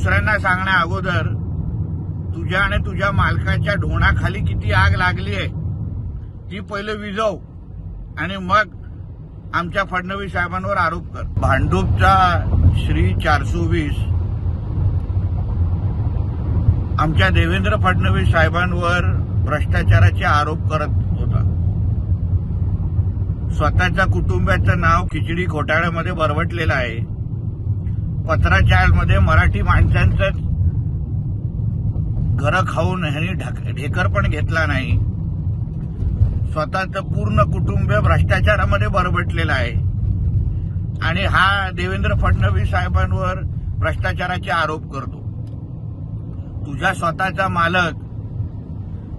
दुसऱ्यांना सांगण्या अगोदर तुझ्या आणि तुझ्या मालकाच्या ढोणाखाली किती आग लागली आहे ती पहिले विजव आणि मग आमच्या फडणवीस साहेबांवर आरोप कर. भांडूपचा श्री चारशे वीस आमच्या देवेंद्र फडणवीस साहेबांवर भ्रष्टाचाराचे आरोप करत होता. स्वतःच्या कुटुंबाचं नाव खिचडी घोटाळ्यामध्ये बरवटलेलं आहे. पत्राचारमध्ये मराठी मा घरं खाऊन ह्यांनी ढक- ढेकर पण घेतला नाही. स्वतःचं पूर्ण कुटुंब भ्रष्टाचारामध्ये बरबटलेलं आहे. आणि हा देवेंद्र फडणवीस साहेबांवर भ्रष्टाचाराचे आरोप करतो. तुझा स्वतःचा मालक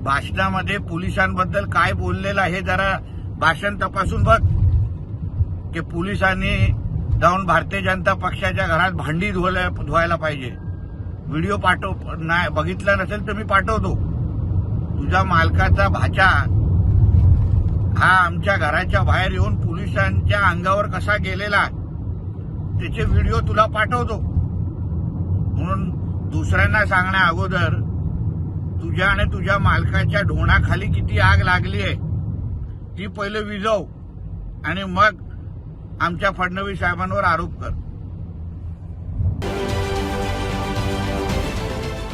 भाषणामध्ये पोलिसांबद्दल काय बोललेला हे जरा भाषण तपासून बघ. की पोलिसांनी जाऊन भारतीय जनता पक्षाच्या घरात भांडी धुवायला धुवायला पाहिजे. व्हिडिओ पाठव नाही बघितला नसेल तर मी पाठवतो. तुझ्या मालकाचा भाचा. हा आमच्या घराच्या बाहेर येऊन पोलिसांच्या अंगावर कसा गेलेला त्याचे व्हिडिओ तुला पाठवतो. म्हणून दुसऱ्यांना सांगण्या अगोदर तुझ्या आणि तुझ्या मालकाच्या ढोणाखाली किती आग लागली आहे ती पहिले विजव आणि मग आमच्या फडणवीस साहेबांवर आरोप कर.